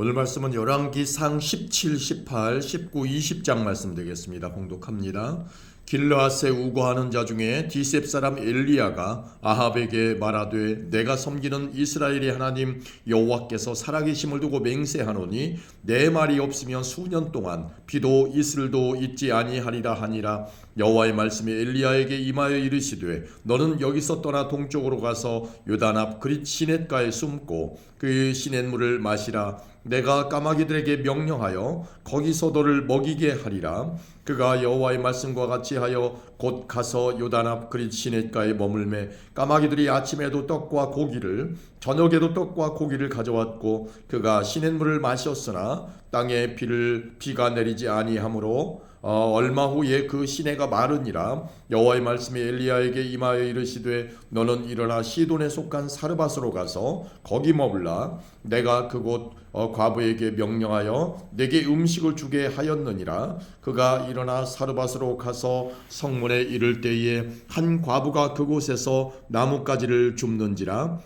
오늘 말씀은 열왕기상 17, 18, 19, 20장 말씀 되겠습니다. 봉독합니다. 길르앗에 우거하는 자 중에 디셉 사람 엘리야가 아합에게 말하되 내가 섬기는 이스라엘의 하나님 여호와께서 살아계심을 두고 맹세하노니 내 말이 없으면 수년 동안 비도 이슬도 있지 아니하리라 하니라. 여호와의 말씀이 엘리야에게 임하여 이르시되 너는 여기서 떠나 동쪽으로 가서 요단 앞 그릿 시냇가에 숨고 그 시냇물을 마시라. 내가 까마귀들에게 명령하여 거기서 너를 먹이게 하리라 그가 여호와의 말씀과 같이 하여 곧 가서 요단 앞 그릿 시냇가에 머물매 까마귀들이 아침에도 떡과 고기를 저녁에도 떡과 고기를 가져왔고 그가 시냇물을 마셨으나 땅에 비를 비가 내리지 아니하므로 어, 얼마 후에 그 시내가 마르니라. 여호와의 말씀이 엘리야에게 임하여 이르시되 너는 일어나 시돈에 속한 사르밧으로 가서 거기 머물라. 내가 그곳 어, 과부에게 명령하여 내게 음식을 주게 하였느니라. 그가 일어나 사르밧으로 가서 성문에 이를 때에 한 과부가 그곳에서 나뭇가지를 줍는지라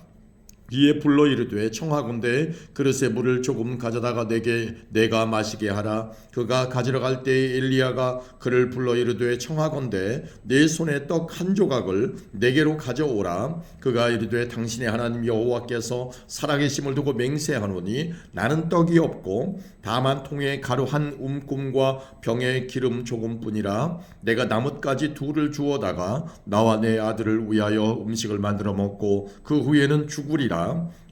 이에 불러 이르되 청하건대 그릇에 물을 조금 가져다가 내게 내가 마시게 하라. 그가 가지러 갈 때에 엘리야가 그를 불러 이르되 청하건대 내 손에 떡 한 조각을 내게로 가져오라. 그가 이르되 당신의 하나님 여호와께서 살아계심을 두고 맹세하노니 나는 떡이 없고 다만 통에 가루 한 움꿈과 병에 기름 조금뿐이라. 내가 나뭇가지 둘을 주어다가 나와 내 아들을 위하여 음식을 만들어 먹고 그 후에는 죽으리라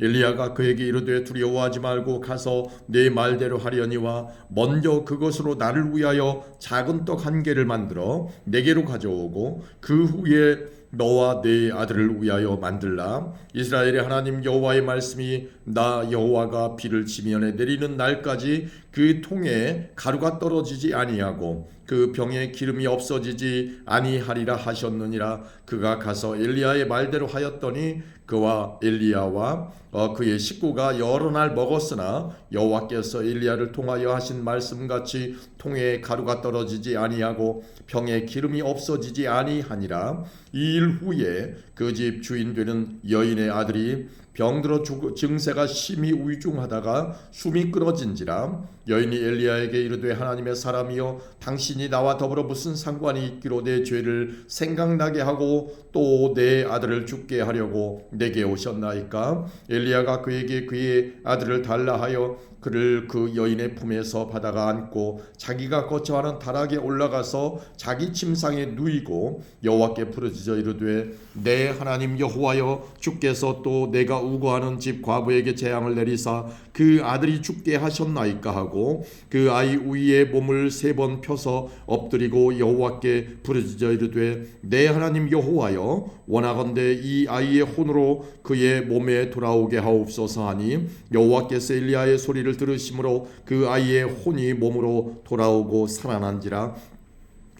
엘리야가 그에게 이르되 두려워하지 말고 가서 내 말대로 하려니와 먼저 그것으로 나를 위하여 작은 떡 한 개를 만들어 내게로 가져오고 그 후에 너와 네 아들을 위하여 만들라. 이스라엘의 하나님 여호와의 말씀이 나 여호와가 비를 지면에 내리는 날까지 그 통에 가루가 떨어지지 아니하고 그 병에 기름이 없어지지 아니하리라 하셨느니라. 그가 가서 엘리야의 말대로 하였더니 그와 엘리야와 어, 그의 식구가 여러 날 먹었으나 여호와께서 엘리야를 통하여 하신 말씀같이 통에 가루가 떨어지지 아니하고 병에 기름이 없어지지 아니하니라. 이 일 후에 그 집 주인 되는 여인의 아들이 병들어 죽, 증세가 심히 위중하다가 숨이 끊어진지라 여인이 엘리야에게 이르되 하나님의 사람이여 당신이 나와 더불어 무슨 상관이 있기로 내 죄를 생각나게 하고 또 내 아들을 죽게 하려고 내게 오셨나이까? 엘리야가 그에게 그의 아들을 달라 하여 그를 그 여인의 품에서 받아가 안고 자기가 거처하는 다락에 올라가서 자기 침상에 누이고 여호와께 부르짖어 이르되 내 하나님 여호와여 주께서 또 내가 우거하는 집 과부에게 재앙을 내리사 그 아들이 죽게 하셨나이까 하고 그 아이 위에 몸을 세 번 펴서 엎드리고 여호와께 부르짖어 이르되 내 하나님 여호와여 원하건대 이 아이의 혼으로 그의 몸에 돌아오게 하옵소서 하니 여호와께서 엘리야의 소리를 들으심으로 그 아이의 혼이 몸으로 돌아오고 살아난지라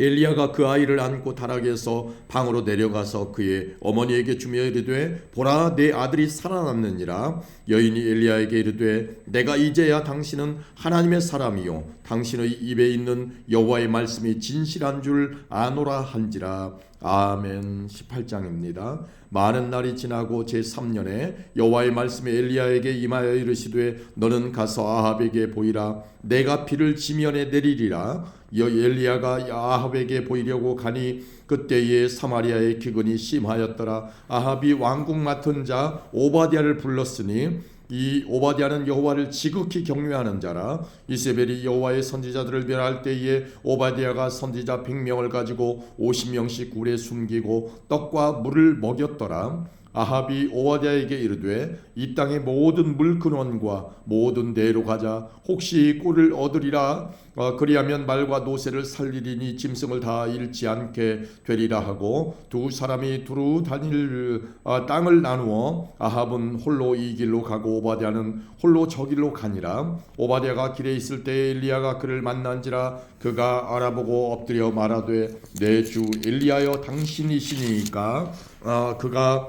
엘리야가 그 아이를 안고 다락에서 방으로 내려가서 그의 어머니에게 주며 이르되 보라 내 아들이 살아났느니라. 여인이 엘리야에게 이르되 내가 이제야 당신은 하나님의 사람이요 당신의 입에 있는 여호와의 말씀이 진실한 줄 아노라 한지라 아멘. 18장입니다. 많은 날이 지나고 제3년에 여호와의 말씀이 엘리야에게 임하여 이르시되 너는 가서 아합에게 보이라. 내가 비를 지면에 내리리라. 여 엘리야가 아합에게 보이려고 가니 그때에 사마리아의 기근이 심하였더라. 아합이 왕궁 맡은 자 오바디아를 불렀으니 이 오바디아는 여호와를 지극히 경외하는 자라. 이세벨이 여호와의 선지자들을 멸할 때에 오바디아가 선지자 100명을 가지고 50명씩 굴에 숨기고 떡과 물을 먹였더라 아합이 오바디아에게 이르되 이 땅의 모든 물 근원과 모든 대로 가자. 혹시 꿀을 얻으리라? 어, 그리하면 말과 노새를 살리리니 짐승을 다 잃지 않게 되리라 하고 두 사람이 두루 다닐 어, 땅을 나누어 아합은 홀로 이 길로 가고 오바디아는 홀로 저 길로 가니라. 오바디아가 길에 있을 때 엘리야가 그를 만난지라 그가 알아보고 엎드려 말하되 내 주 엘리야여 당신이시니까? 어, 그가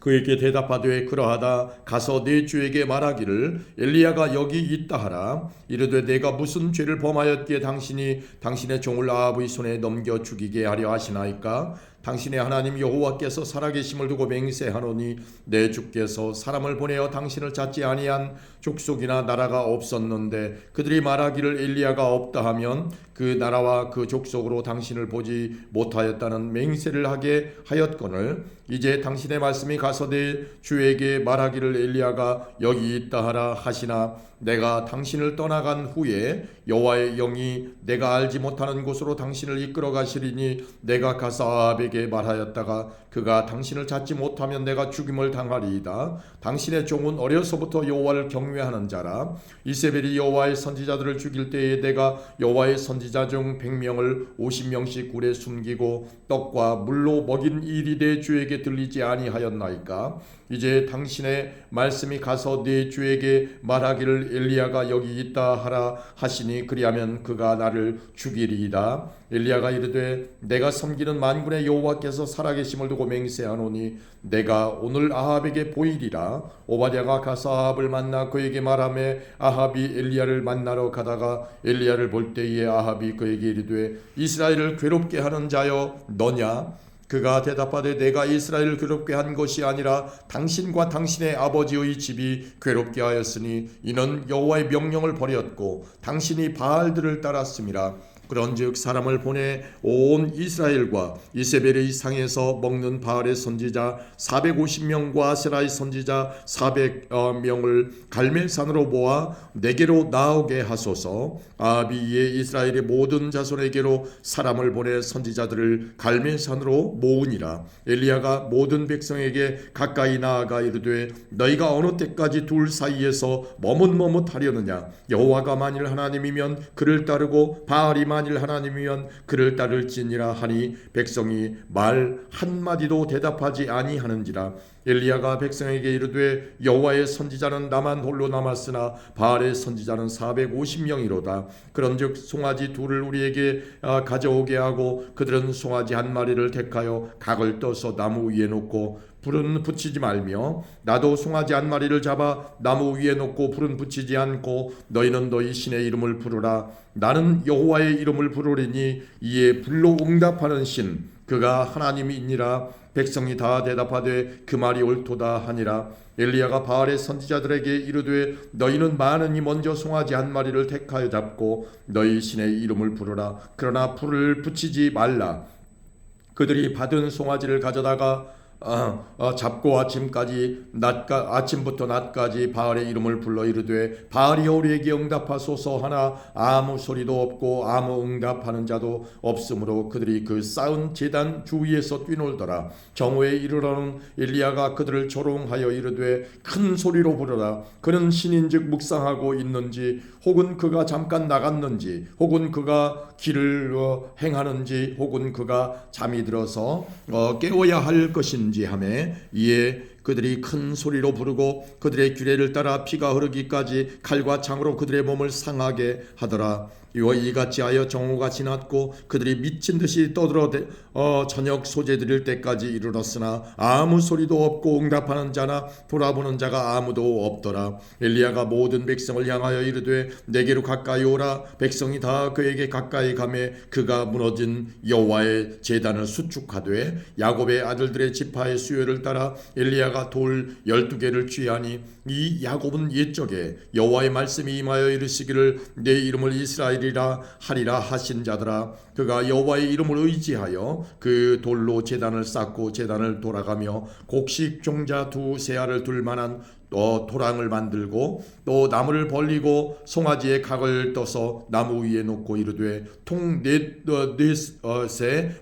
그에게 대답하되 그러하다 가서 네 주에게 말하기를 엘리야가 여기 있다 하라. 이르되 내가 무슨 죄를 범하였기에 당신이 당신의 종을 아합의 손에 넘겨 죽이게 하려 하시나이까? 당신의 하나님 여호와께서 살아계심을 두고 맹세하노니 내 주께서 사람을 보내어 당신을 찾지 아니한 족속이나 나라가 없었는데 그들이 말하기를 엘리야가 없다 하면 그 나라와 그 족속으로 당신을 보지 못하였다는 맹세를 하게 하였거늘 이제 당신의 말씀이 가서 내 주에게 말하기를 엘리야가 여기 있다 하라 하시나 내가 당신을 떠나간 후에 여호와의 영이 내가 알지 못하는 곳으로 당신을 이끌어 가시리니 내가 가서 아합에게 말하였다가 그가 당신을 찾지 못하면 내가 죽임을 당하리이다. 당신의 종은 어려서부터 여호와를 경 외하는 자라. 이세벨이 여호와의 선지자들을 죽일 때에 내가 여호와의 선지자 중 100명을 50명씩 굴에 숨기고 떡과 물로 먹인 일이 내 주에게 들리지 아니하였나이까? 이제 당신의 말씀이 가서 네 주에게 말하기를 엘리야가 여기 있다 하라 하시니 그리하면 그가 나를 죽이리이다. 엘리야가 이르되 내가 섬기는 만군의 여호와께서 살아계심을 두고 맹세하노니 내가 오늘 아합에게 보이리라. 오바댜가 가서 아합을 만나 그 에게 말하매 아합이 엘리야를 만나러 가다가 엘리야를 볼 때에 아합이 그에게 이르되 이스라엘을 괴롭게 하는 자여 너냐? 그가 대답하되 내가 이스라엘을 괴롭게 한 것이 아니라 당신과 당신의 아버지의 집이 괴롭게 하였으니 이는 여호와의 명령을 버렸고 당신이 바알들을 따랐음이라 그런즉 사람을 보내 온 이스라엘과 이세벨의 상에서 먹는 바알의 선지자 450명과 세라의 선지자 400명을 갈멜산으로 모아 내게로 나오게 하소서. 아비 이에 이스라엘의 모든 자손에게로 사람을 보내 선지자들을 갈멜산으로 모으니라. 엘리야가 모든 백성에게 가까이 나아가 이르되 너희가 어느 때까지 둘 사이에서 머뭇머뭇하려느냐? 여호와가 만일 하나님이면 그를 따르고 바알이 만일 하나님이면 그를 따를지니라 하니 백성이 말 한마디도 대답하지 아니하는지라. 엘리야가 백성에게 이르되 여호와의 선지자는 나만 홀로 남았으나 바알의 선지자는 450명이로다. 그런즉 송아지 둘을 우리에게 아, 가져오게 하고 그들은 송아지 한 마리를 택하여 각을 떠서 나무 위에 놓고 불은 붙이지 말며 나도 송아지 한 마리를 잡아 나무 위에 놓고 불은 붙이지 않고 너희는 너희 신의 이름을 부르라. 나는 여호와의 이름을 부르리니 이에 불로 응답하는 신 그가 하나님이니라. 백성이 다 대답하되 그 말이 옳도다 하니라. 엘리야가 바알의 선지자들에게 이르되 너희는 많으니 먼저 송아지 한 마리를 택하여 잡고 너희 신의 이름을 부르라. 그러나 불을 붙이지 말라. 그들이 받은 송아지를 가져다가 어, 어, 잡고 아침까지 낮까 아침부터 낮까지 바알의 이름을 불러 이르되 바알이여 우리에게 응답하소서 하나 아무 소리도 없고 아무 응답하는 자도 없으므로 그들이 그 쌓은 제단 주위에서 뛰놀더라. 정오에 이르러는 엘리야가 그들을 조롱하여 이르되 큰 소리로 부르라. 그는 신인즉 묵상하고 있는지 혹은 그가 잠깐 나갔는지 혹은 그가 길을 어, 행하는지 혹은 그가 잠이 들어서 어, 깨워야 할 것인지 하매 이에 그들이 큰 소리로 부르고 그들의 규례를 따라 피가 흐르기까지 칼과 창으로 그들의 몸을 상하게 하더라. 이와 이같이 하여 정오가 지났고 그들이 미친 듯이 떠들어 대, 어, 저녁 소재 드릴 때까지 이르렀으나 아무 소리도 없고 응답하는 자나 돌아보는 자가 아무도 없더라. 엘리야가 모든 백성을 향하여 이르되 내게로 가까이 오라. 백성이 다 그에게 가까이 가매 그가 무너진 여호와의 제단을 수축하되 야곱의 아들들의 지파의 수요를 따라 엘리야가 돌 열두 개를 취하니 이 야곱은 옛적에 여호와의 말씀이 임하여 이르시기를 내 이름을 이스라엘 이라 하리라 하신 자들아 그가 여호와의 이름을 의지하여 그 돌로 제단을 쌓고 제단을 돌아가며 곡식 종자 두 세알을 둘 만한 또 도랑을 만들고 또 나무를 벌리고 송아지에 각을 떠서 나무 위에 놓고 이르되 통넷넷에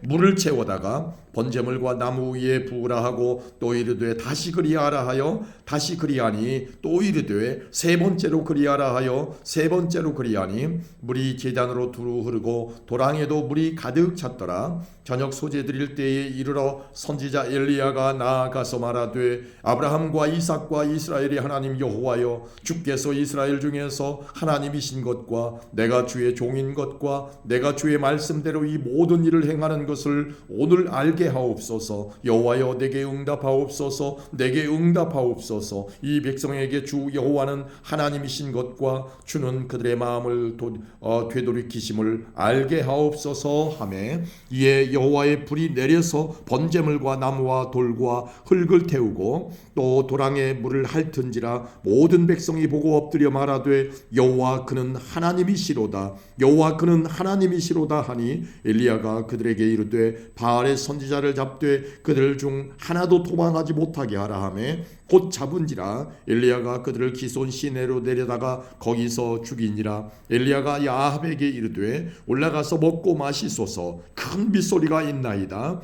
물을 채워다가 번제물과 나무 위에 부으라 하고 또 이르되 다시 그리하라 하여 다시 그리하니 또 이르되 세 번째로 그리하라 하여 세 번째로 그리하니 물이 제단으로 두루 흐르고 도랑에도 물이 가득 찼더라. 저녁 소재 드릴 때에 이르러 선지자 엘리야가 나아가서 말하되 아브라함과 이삭과 이스라엘의 하나님 여호와여 주께서 이스라엘 중에서 하나님이신 것과 내가 주의 종인 것과 내가 주의 말씀대로 이 모든 일을 행하는 것을 오늘 알게 하옵소서. 여호와여 내게 응답하옵소서. 내게 응답하옵소서. 이 백성에게 주 여호와는 하나님이신 것과 주는 그들의 마음을 도, 어, 되돌이키심을 알게 하옵소서. 하매 이에 여호와의 불이 내려서 번제물과 나무와 돌과 흙을 태우고 또 도랑에 물을 핥은지라 모든 백성이 보고 엎드려 말하되 여호와 그는 하나님이시로다. 여호와 그는 하나님이시로다 하니 엘리야가 그들에게 이르되 바알의 선지 자를 잡되 그들 중 하나도 도망하지 못하게 하라 하매 곧 잡은지라. 엘리야가 그들을 기손 시내로 내려다가 거기서 죽이니라. 엘리야가 야합에게 이르되 올라가서 먹고 마시소서. 큰 빗소리가 있나이다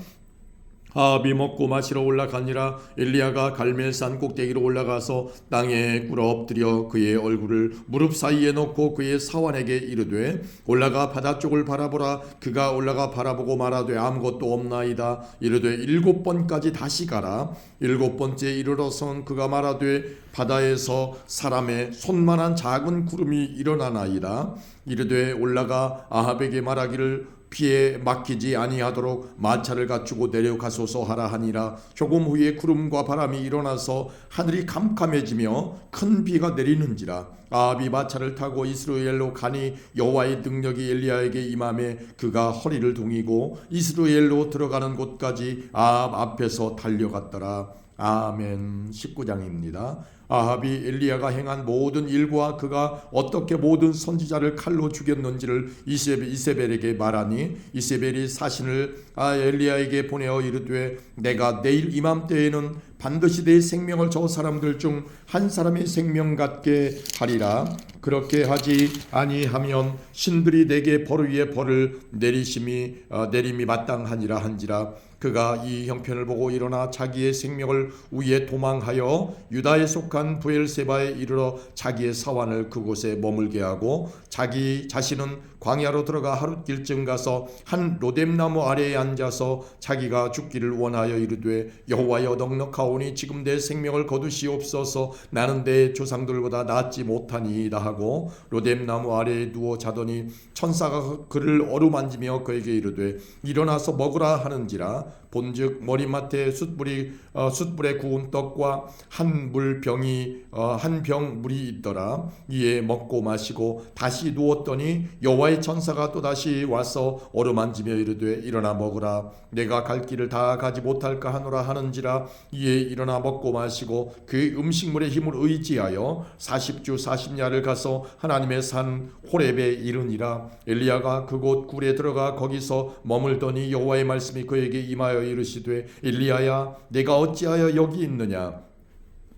아합이 먹고 마시러 올라가니라 엘리야가 갈멜산 꼭대기로 올라가서 땅에 꿇어 엎드려 그의 얼굴을 무릎 사이에 놓고 그의 사환에게 이르되 올라가 바다 쪽을 바라보라. 그가 올라가 바라보고 말하되 아무것도 없나이다. 이르되 일곱 번까지 다시 가라. 일곱 번째 이르러선 그가 말하되 바다에서 사람의 손만한 작은 구름이 일어나나이다. 이르되 올라가 아합에게 말하기를 피에 막히지 아니하도록 마차를 갖추고 내려가소서 하라 하니라. 조금 후에 구름과 바람이 일어나서 하늘이 캄캄해지며 큰 비가 내리는지라. 아합이 마차를 타고 이스라엘로 가니 여호와의 능력이 엘리야에게 임함에 그가 허리를 동이고 이스라엘로 들어가는 곳까지 아합 앞에서 달려갔더라. 아멘. 19장입니다. 아합이 엘리야가 행한 모든 일과 그가 어떻게 모든 선지자를 칼로 죽였는지를 이세벨, 이세벨에게 말하니 이세벨이 사신을 아 엘리야에게 보내어 이르되 내가 내일 이맘때에는 반드시 내 생명을 저 사람들 중 한 사람의 생명 같게 하리라. 그렇게 하지 아니하면 신들이 내게 벌 위에 벌을 내리심이 어, 내림이 마땅하니라 한지라. 그가 이 형편을 보고 일어나 자기의 생명을 위에 도망하여 유다에 속한 부엘세바에 이르러 자기의 사환을 그곳에 머물게 하고 자기 자신은 광야로 들어가 하룻길쯤 가서 한 로뎀나무 아래에 앉아서 자기가 죽기를 원하여 이르되 여호와여 넉넉하오니 지금 내 생명을 거두시옵소서. 나는 내 조상들보다 낫지 못하니이다 하고 로뎀나무 아래에 누워 자더니 천사가 그를 어루만지며 그에게 이르되 일어나서 먹으라 하는지라. 본즉 머리맡에 숯불이 어, 숯불에 구운 떡과 한 물병이 어, 한병 물이 있더라. 이에 먹고 마시고 다시 누웠더니 여호와의 천사가 또 다시 와서 어루만지며 이르되 일어나 먹으라. 내가 갈 길을 다 가지 못할까 하노라 하는지라 이에 일어나 먹고 마시고 그 음식물의 힘을 의지하여 40주 40야를 가서 하나님의 산 호렙에 이르니라. 엘리야가 그곳 굴에 들어가 거기서 머물더니 여호와의 말씀이 그에게 임하여 이르시되 엘리야야 내가 어찌하여 여기 있느냐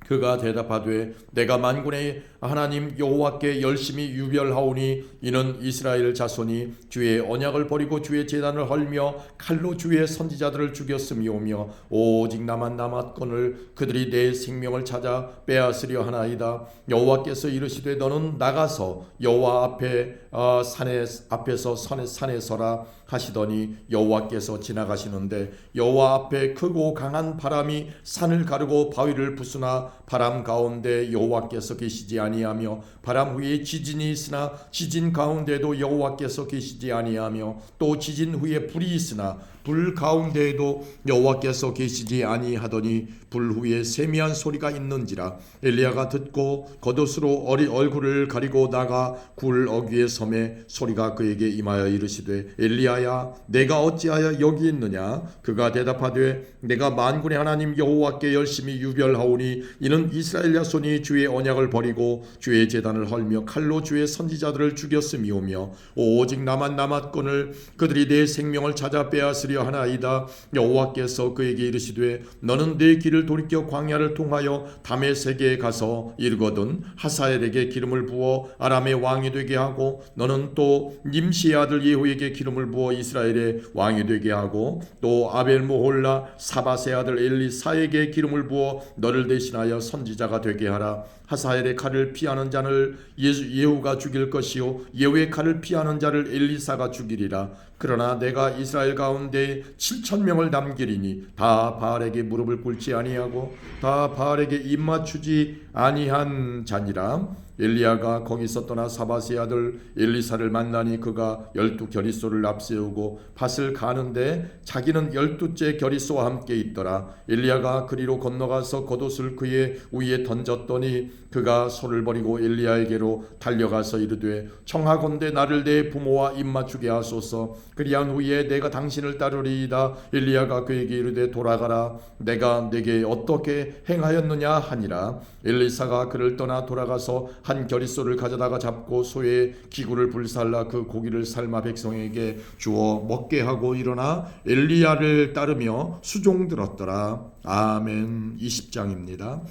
그가 대답하되 내가 만군의 하나님 여호와께 열심히 유별하오니 이는 이스라엘 자손이 주의 언약을 버리고 주의 제단을 헐며 칼로 주의 선지자들을 죽였음이오며 오직 나만 남았건을 그들이 내 생명을 찾아 빼앗으려 하나이다. 여호와께서 이르시되 너는 나가서 여호와 앞에 어, 산에 앞에서 산에 산에 서라 하시더니 여호와께서 지나가시는데 여호와 앞에 크고 강한 바람이 산을 가르고 바위를 부수나 바람 가운데 여호와께서 계시지 아니하며 바람 후에 지진이 있으나 지진 가운데도 여호와께서 계시지 아니하며 또 지진 후에 불이 있으나 불 가운데에도 여호와께서 계시지 아니하더니 불 후에 세미한 소리가 있는지라 엘리야가 듣고 겉옷으로 어리 얼굴을 가리고 나가 굴 어귀에 섬에 소리가 그에게 임하여 이르시되 엘리야야 내가 어찌하여 여기 있느냐? 그가 대답하되 내가 만군의 하나님 여호와께 열심히 유별하오니 이는 이스라엘 자손이 주의 언약을 버리고 주의 제단을 헐며 칼로 주의 선지자들을 죽였음이오며 오직 나만 남았건을 그들이 내 생명을 찾아 빼앗으려 하나이다. 여호와께서 그에게 이르시되 너는 내 길을 돌이켜 광야를 통하여 다메섹에 가서 이르거든 하사엘에게 기름을 부어 아람의 왕이 되게 하고 너는 또 님시의 아들 예후에게 기름을 부어 이스라엘의 왕이 되게 하고 또 아벨 모홀라 사바세 아들 엘리사에게 기름을 부어 너를 대신하여 선지자가 되게 하라. 하사엘의 칼을 피하는 자를 예후가 죽일 것이요 예후의 칼을 피하는 자를 엘리사가 죽이리라 그러나 내가 이스라엘 가운데 7천 명을 남기리니 다 바알에게 무릎을 꿇지 아니하고 다 바알에게 입 맞추지 아니한 자니라 엘리야가 거기서 떠나 사바스의 아들 엘리사를 만나니 그가 열두 결의소를 앞세우고 밭을 가는데 자기는 열두째 결의소와 함께 있더라. 엘리야가 그리로 건너가서 겉옷을 그의 위에 던졌더니 그가 손을 버리고 엘리야에게로 달려가서 이르되 청하건대 나를 내 부모와 입맞추게 하소서. 그리한 후에 내가 당신을 따르리이다. 엘리야가 그에게 이르되 돌아가라. 내가 내게 어떻게 행하였느냐 하니라. 엘리사가 그를 떠나 돌아가서 한 결의소를 가져다가 잡고 소의 기구를 불살라 그 고기를 삶아 백성에게 주어 먹게 하고 일어나 엘리야를 따르며 수종 들었더라 아멘 20장입니다.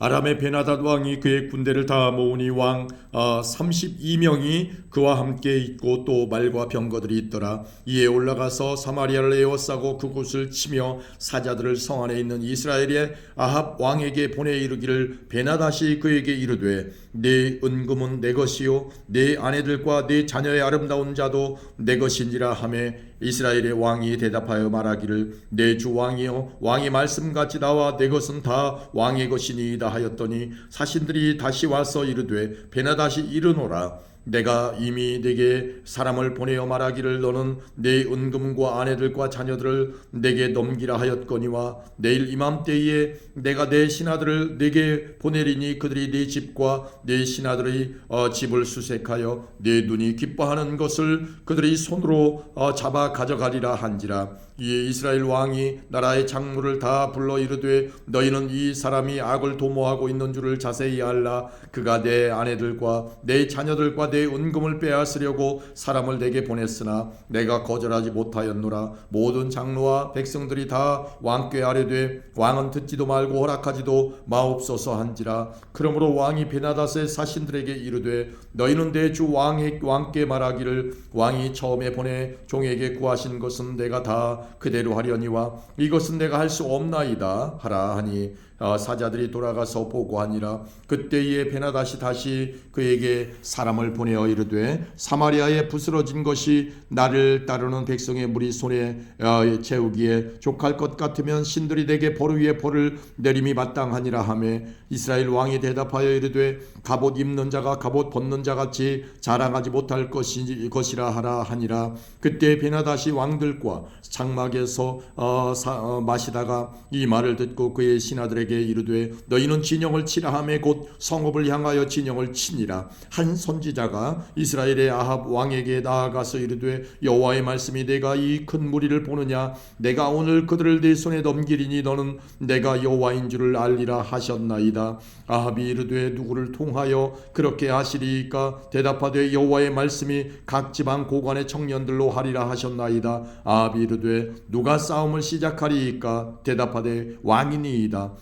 아람의 베나닷 왕이 그의 군대를 다 모으니 왕 어, 32명이 그와 함께 있고 또 말과 병거들이 있더라. 이에 올라가서 사마리아를 에워싸고 그곳을 치며 사자들을 성 안에 있는 이스라엘의 아합 왕에게 보내 이르기를 베나닷이 그에게 이르되 내 은금은 내 것이요 내 아내들과 내 자녀의 아름다운 자도 내 것이니라 하매 이스라엘의 왕이 대답하여 말하기를 내 주 왕이여 왕의 말씀같이 나와 내 것은 다 왕의 것이니이다 하였더니 사신들이 다시 와서 이르되 베나다시 이르노라 내가 이미 내게 사람을 보내어 말하기를 너는 내 은금과 아내들과 자녀들을 내게 넘기라 하였거니와 내일 이맘때에 내가 내 신하들을 내게 보내리니 그들이 네 집과 네 신하들의 어, 집을 수색하여 내 눈이 기뻐하는 것을 그들이 손으로 어, 잡아 가져가리라 한지라 이에 이스라엘 왕이 나라의 장로를 다 불러 이르되 너희는 이 사람이 악을 도모하고 있는 줄을 자세히 알라. 그가 내 아내들과 내 자녀들과 내 은금을 빼앗으려고 사람을 내게 보냈으나 내가 거절하지 못하였노라. 모든 장로와 백성들이 다 왕께 아뢰되 왕은 듣지도 말고 허락하지도 마옵소서 한지라. 그러므로 왕이 베나닷의 사신들에게 이르되 너희는 내 주 왕께 말하기를 왕이 처음에 보내 종에게 구하신 것은 내가 다 그대로 하려니와 이것은 내가 할 수 없나이다 하라 하니 어, 사자들이 돌아가서 보고하니라. 그때에 베나다시 다시 그에게 사람을 보내어 이르되 사마리아에 부스러진 것이 나를 따르는 백성의 무리 손에 어, 채우기에 족할 것 같으면 신들이 내게 벌 위에 벌을 내림이 마땅하니라 하매 이스라엘 왕이 대답하여 이르되 갑옷 입는 자가 갑옷 벗는 자 같이 자랑하지 못할 것이, 것이라 하라 하니라. 그때 베나다시 왕들과 장막에서 어, 사, 어, 마시다가 이 말을 듣고 그의 신하들에게 이르되 너희는 진영을 치라 하매 곧 성읍을 향하여 진영을 치니라. 한 선지자가 이스라엘의 아합 왕에게 나아가서 이르되 여호와의 말씀이 내가 이 큰 무리를 보느냐? 내가 오늘 그들을 내 손에 넘기리니 너는 내가 여호와인 줄을 알리라 하셨나이다. 아합이 이르되 누구를 통하여 그렇게 하시리이까? 대답하되 여호와의 말씀이 각 지방 고관의 청년들로 하리라 하셨나이다. 아합이 이르되 누가 싸움을 시작하리이까? 대답하되 왕이니이다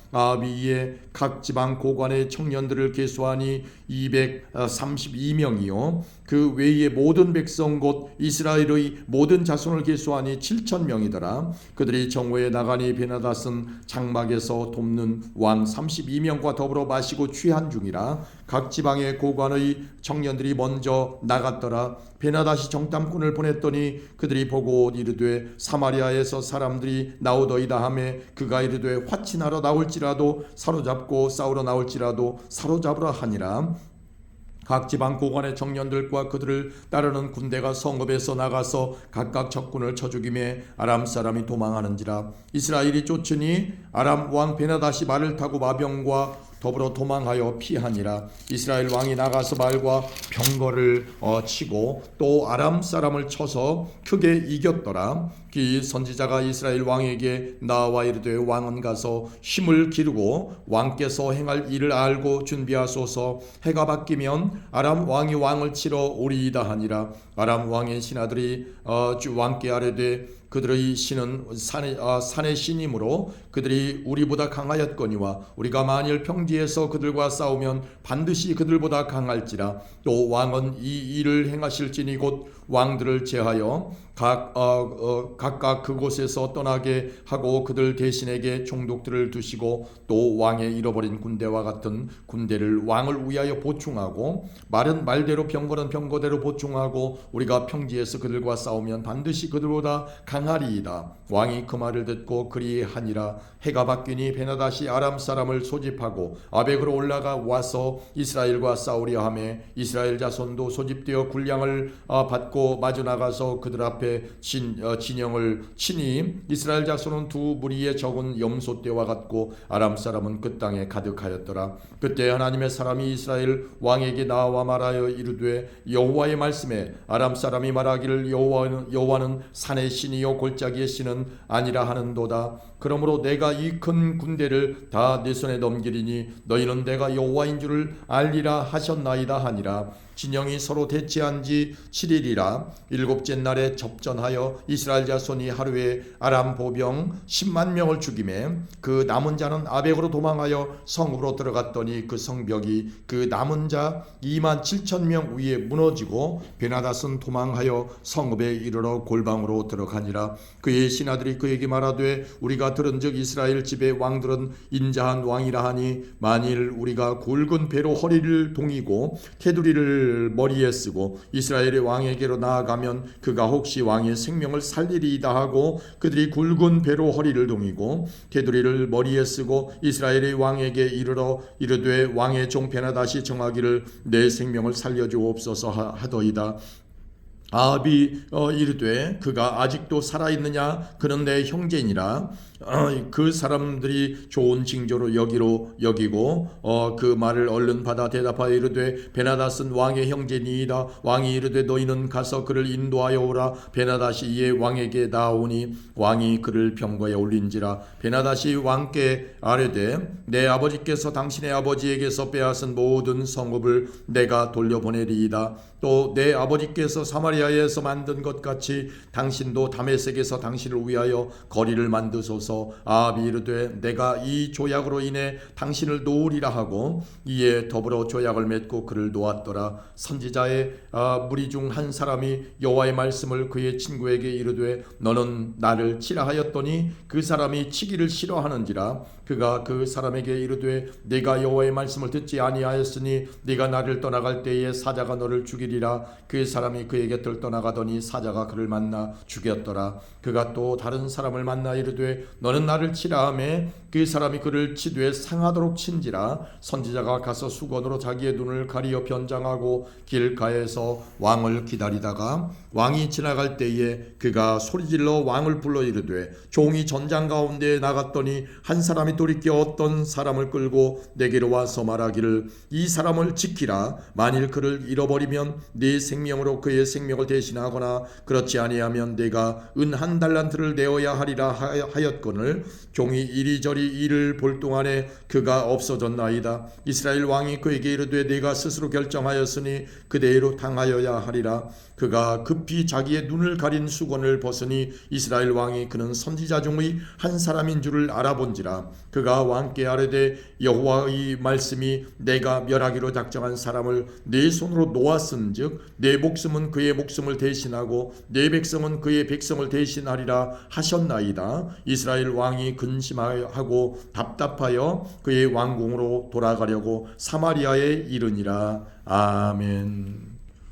이에 각 지방 고관의 청년들을 계수하니 232명이요 그 외의 모든 백성 곧 이스라엘의 모든 자손을 계수하니 7천 명이더라. 그들이 정오에 나가니 베나닷은 장막에서 돕는 왕 32명과 더불어 마시고 취한 중이라. 각 지방의 고관의 청년들이 먼저 나갔더라. 베나닷이 정탐꾼을 보냈더니 그들이 보고 이르되 사마리아에서 사람들이 나오더이다 하매 그가 이르되 화친하러 나올지라도 사로잡고 싸우러 나올지라도 사로잡으라 하니라 각 지방 고관의 청년들과 그들을 따르는 군대가 성읍에서 나가서 각각 적군을 쳐 죽임에 아람 사람이 도망하는지라 이스라엘이 쫓으니 아람 왕 베나다시 말을 타고 마병과 더불어 도망하여 피하니라. 이스라엘 왕이 나가서 말과 병거를 어, 치고 또 아람 사람을 쳐서 크게 이겼더라. 그 선지자가 이스라엘 왕에게 나와 이르되 왕은 가서 힘을 기르고 왕께서 행할 일을 알고 준비하소서. 해가 바뀌면 아람 왕이 왕을 치러 오리이다 하니라. 아람 왕의 신하들이 어, 주 왕께 아뢰되 그들의 신은 산의, 아, 산의 신이므로 그들이 우리보다 강하였거니와 우리가 만일 평지에서 그들과 싸우면 반드시 그들보다 강할지라 또 왕은 이 일을 행하실지니 곧 왕들을 제하여 각, 어, 어, 각각 그곳에서 떠나게 하고 그들 대신에게 총독들을 두시고 또 왕의 잃어버린 군대와 같은 군대를 왕을 위하여 보충하고 말은 말대로 병거는 병거대로 보충하고 우리가 평지에서 그들과 싸우면 반드시 그들보다 강 당하리이다. 왕이 그 말을 듣고 그리하니라 해가 바뀌니 베나다시 아람 사람을 소집하고 아벡으로 올라가 와서 이스라엘과 싸우려 하매 이스라엘 자손도 소집되어 군량을 아, 받고 마주 나가서 그들 앞에 진, 어, 진영을 치니 이스라엘 자손은 두 무리의 적은 염소 떼와 같고 아람 사람은 그 땅에 가득하였더라. 그때 하나님의 사람이 이스라엘 왕에게 나와 말하여 이르되 여호와의 말씀에 아람 사람이 말하기를 여호와는 여호와는 산의 신이요 골짜기의 신은 아니라 하는도다 그러므로 내가 이 큰 군대를 다 내 손에 넘기리니 너희는 내가 여호와인 줄을 알리라 하셨나이다 하니라. 진영이 서로 대치한 지 7일이라. 일곱째 날에 접전하여 이스라엘 자손이 하루에 아람 보병 10만 명을 죽임에 그 남은 자는 아벡으로 도망하여 성읍으로 들어갔더니 그 성벽이 그 남은 자 2만 7천 명 위에 무너지고 베나닷은 도망하여 성읍에 이르러 골방으로 들어가니라. 그의 신하들이 그에게 말하되 우리가 들은즉 이스라엘 집의 왕들은 인자한 왕이라 하니 만일 우리가 굵은 배로 허리를 동이고 테두리를 머리에 쓰고 이스라엘의 왕에게로 나아가면 그가 혹시 왕의 생명을 살리리이다 하고 그들이 굵은 배로 허리를 동이고 테두리를 머리에 쓰고 이스라엘의 왕에게 이르러 이르되 왕의 종 베나다시 정하기를 내 생명을 살려주옵소서 하- 하더이다 아합이 어, 이르되 그가 아직도 살아 있느냐? 그는 내 형제니라. 어, 그 사람들이 좋은 징조로 여기로 여기고 어, 그 말을 얼른 받아 대답하여 이르되 베나닷은 왕의 형제니이다. 왕이 이르되 너희는 가서 그를 인도하여 오라. 베나닷이 이에 왕에게 나오니 왕이 그를 병거에 올린지라. 베나닷이 왕께 아뢰되 내 아버지께서 당신의 아버지에게서 빼앗은 모든 성읍을 내가 돌려보내리이다 또 내 아버지께서 사마리아에서 만든 것 같이 당신도 다메섹에서 당신을 위하여 거리를 만드소서. 아합이 이르되 내가 이 조약으로 인해 당신을 놓으리라 하고 이에 더불어 조약을 맺고 그를 놓았더라. 선지자의 아, 무리 중 한 사람이 여호와의 말씀을 그의 친구에게 이르되 너는 나를 치라 하였더니 그 사람이 치기를 싫어하는지라. 그가 그 사람에게 이르되 네가 여호와의 말씀을 듣지 아니하였으니 네가 나를 떠나갈 때에 사자가 너를 죽이리 라 그 사람이 그의 곁을 떠나가더니 사자가 그를 만나 죽였더라. 그가 또 다른 사람을 만나 이르되 너는 나를 치라 하매 그 사람이 그를 치되 상하도록 친지라. 선지자가 가서 수건으로 자기의 눈을 가리어 변장하고 길가에서 왕을 기다리다가 왕이 지나갈 때에 그가 소리질러 왕을 불러 이르되 종이 전장 가운데 나갔더니 한 사람이 돌이켜 어떤 사람을 끌고 내게로 와서 말하기를 이 사람을 지키라. 만일 그를 잃어버리면 네 생명으로 그의 생명을 대신하거나 그렇지 아니하면 내가 은 한 달란트를 내어야 하리라 하- 하였거늘 종이 이리저리 이를 볼 동안에 그가 없어졌나이다. 이스라엘 왕이 그에게 이르되 내가 스스로 결정하였으니 그대로 당하여야 하리라 그가 급히 자기의 눈을 가린 수건을 벗으니 이스라엘 왕이 그는 선지자 중의 한 사람인 줄을 알아본지라 그가 왕께 아뢰되 여호와의 말씀이 내가 멸하기로 작정한 사람을 내 손으로 놓았은즉 내 목숨은 그의 목숨을 대신하고 내 백성은 그의 백성을 대신하리라 하셨나이다 이스라엘 왕이 근심하고 답답하여 그의 왕궁으로 돌아가려고 사마리아에 이르니라 아멘.